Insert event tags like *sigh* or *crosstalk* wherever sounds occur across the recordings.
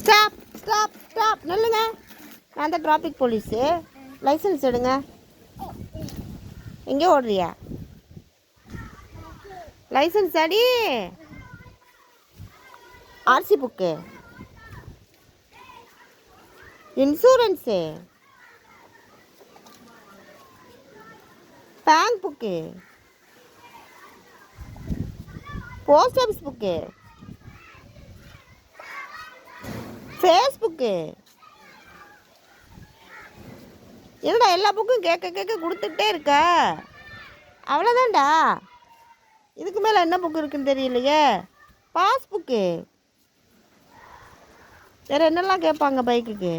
Stop stop stop நில்லுங்க. நான் தான் டிராஃபிக் போலீஸு லைசன்ஸ் எடுங்க. எங்கே ஓடுறியா? லைசன்ஸ் அடி. RC book insurance bank book post office book Facebook என்னடா எல்லா புக்கும் கேட்க கேட்க கொடுத்துட்டே இருக்க? அவ்வளோதான்டா இதுக்கு மேலே என்ன புக்கு இருக்குன்னு தெரியலையே. பாஸ்புக்கு வேறு என்னெல்லாம் கேட்பாங்க பைக்குக்கு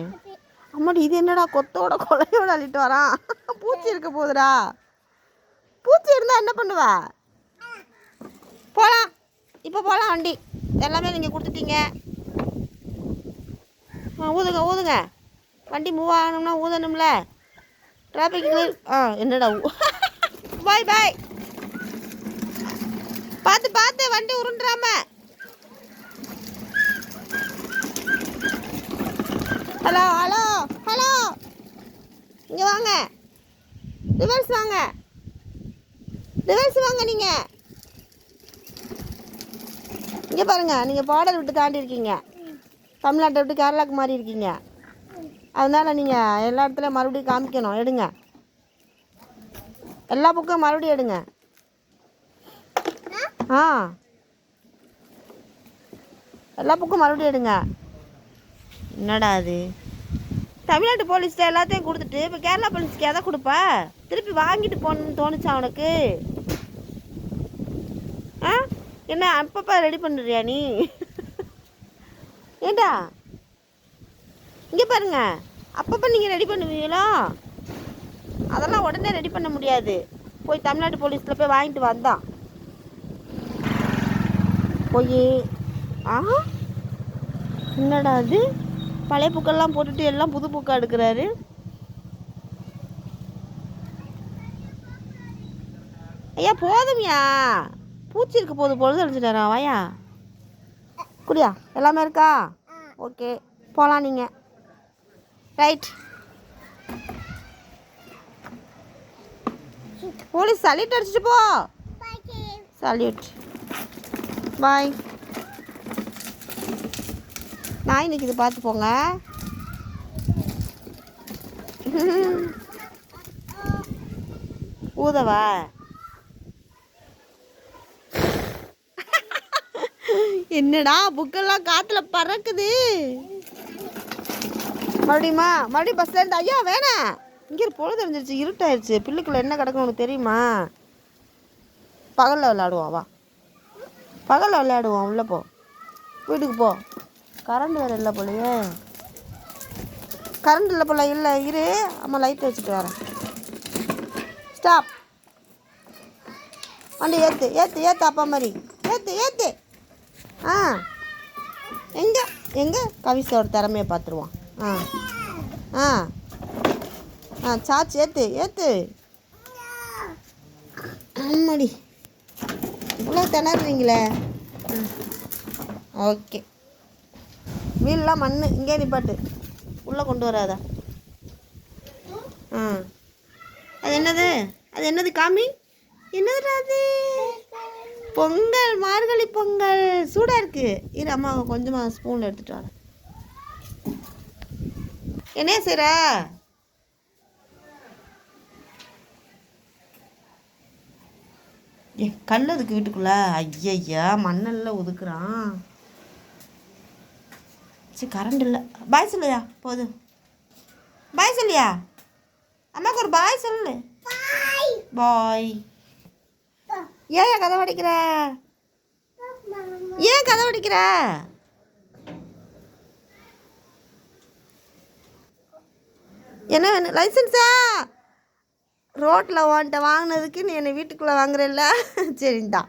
அம்மாடி இது என்னடா கொத்தோட கொலையோட அள்ளிட்டு வரான்? பூச்சி இருக்க போகுதுடா. பூச்சி இருந்தால் என்ன பண்ணுவ? போகலாம் இப்போ போகலாம் வண்டி. எல்லாமே நீங்கள் கொடுத்துட்டீங்க. ஆ ஊதுங்க ஊதுங்க. வண்டி மூவ் ஆகணும்னா ஊதணும்ல. டிராஃபிக் ஆ என்னடா பாய் பாய் *laughs* பார்த்து பார்த்து வண்டி உருண்டுறாம. ஹலோ ஹலோ ஹலோ இங்கே வாங்க. ரிவர்ஸ் வாங்க. ரிவர்ஸ் வாங்க நீங்கள் இங்கே பாருங்கள் நீங்கள் பாடல் விட்டு தாண்டி இருக்கீங்க தமிழ்நாட்டை விட்டு கேரளாவுக்கு மாறி இருக்கீங்க அதனால் நீங்கள் எல்லா இடத்துலையும் மறுபடியும் காமிக்கணும். எடுங்க. எல்லா புக்கும் மறுபடியும் எடுங்க. ஆ. எல்லா புக்கும் மறுபடியும் எடுங்க. என்னடா அது? தமிழ்நாட்டு போலீஸ்கிட்ட எல்லாத்தையும் கொடுத்துட்டு இப்போ கேரளா போலீஸ்க்கு எதை கொடுப்ப? திருப்பி வாங்கிட்டு போகணும்னு தோணுச்சா அவனுக்கு ஆ? என்ன அப்பப்போ ரெடி பண்ணுறியா நீ? ஏண்டா? இங்கே பாருங்க. அப்பப்போ நீங்கள் ரெடி பண்ணுவீங்களா? அதெல்லாம் உடனே ரெடி பண்ண முடியாது. போய் தமிழ்நாட்டு போலீஸில் போய் வாங்கிட்டு வந்தான் போய் ஆ? என்னடா அது? பழைய பூக்கள்லாம் போட்டுட்டு எல்லாம் புது பூக்காக எடுக்கிறாரு? ஐயா போதும்யா. பூச்சி இருக்க போது பொழுது அழிஞ்சிட்டாரா வாயா? குடியா? எல்லாமே இருக்கா? ஓகே. போகலாம் நீங்கள் ரைட். போலீஸ் சல்யூட் அடிச்சிட்டு போ. சல்யூட். பாய். நாய் நிற்கிது பார்த்து போங்க. *laughs* ஊதவா? என்னடா புக்கெல்லாம் காத்துல பறக்குது. மறுபடியுமா மறுபடியும் பஸ்ல இருந்து ஐயா வேணாம் இங்கே பொழுது தெரிஞ்சிருச்சு இருட்டாயிருச்சு. பிள்ளைக்குள்ள என்ன கிடக்கும் உனக்கு தெரியுமா? பகலில் விளையாடுவோம் வா. பகலில் விளையாடுவோம் உள்ளே போ. வீட்டுக்கு போ. கரண்ட் வேறு இல்லை போலையே. கரண்ட் இல்லை போல இல்லை இரு. அம்மா லைட் வச்சுட்டு வரேன். ஸ்டாப் வண்டி ஏற்று ஏற்று ஏற்று அப்பா மாதிரி. ஏற்று ஏற்று ஆ. எங்கே எங்கே? கவிசோட திறமையை பார்த்துருவான் ஆ. ஆ. ஆ சாச்சு ஏற்று ஏற்று ஆமாடி. இவ்வளோ திணறீங்களே ஓகே. வீல்லாம் மண் இங்கே நிப்பாட்டு உள்ளே கொண்டு வராதா. ஆ. அது என்னது? அது என்னது காமி? என்னது அது பொங்கல் மார்கழி பொங்கல். சூடாக இருக்கு. இரு அம்மா கொஞ்சமாக ஸ்பூன் எடுத்துட்டு வரேன் என்ன செய்ற? ஏ கல் அதுக்கு வீட்டுக்குள்ள? ஐயய்யா மண்ணெல்லாம் ஒதுக்குறான். சரி கரண்ட் இல்லை. பாய் சொல்லுயா போதும் பாய் சொல்லியா. அம்மாவுக்கு ஒரு பாய் சொல்லு. பாய். ஏன் கதை படிக்கிற ஏன் கதை படிக்கிற என்ன வேணும் லைசன்ஸா ரோட்டில் வான்ட்ட வாங்கினதுக்கு நீ என்னை வீட்டுக்குள்ளே வாங்குறல்ல? சரிண்டா.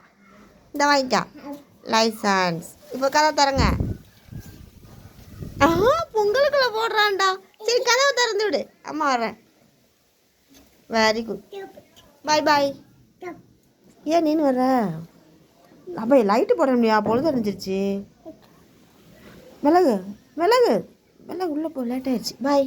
இந்த வாங்கிக்கா. லைசன்ஸ் இப்போ கதை தரங்க ஆ பொங்கலுக்குள்ள போடுறான்டா. சரி கதவை திறந்து விடு. அம்மா வரேன் வெரி குட் பாய் பாய் ஏன் நீனு வர்ற? அப்போ லைட்டு போட முடியா பொழுது அறிஞ்சிருச்சு மிளகு மிளகு மிளகு உள்ளே போ லேட் ஆயிடுச்சு. பாய்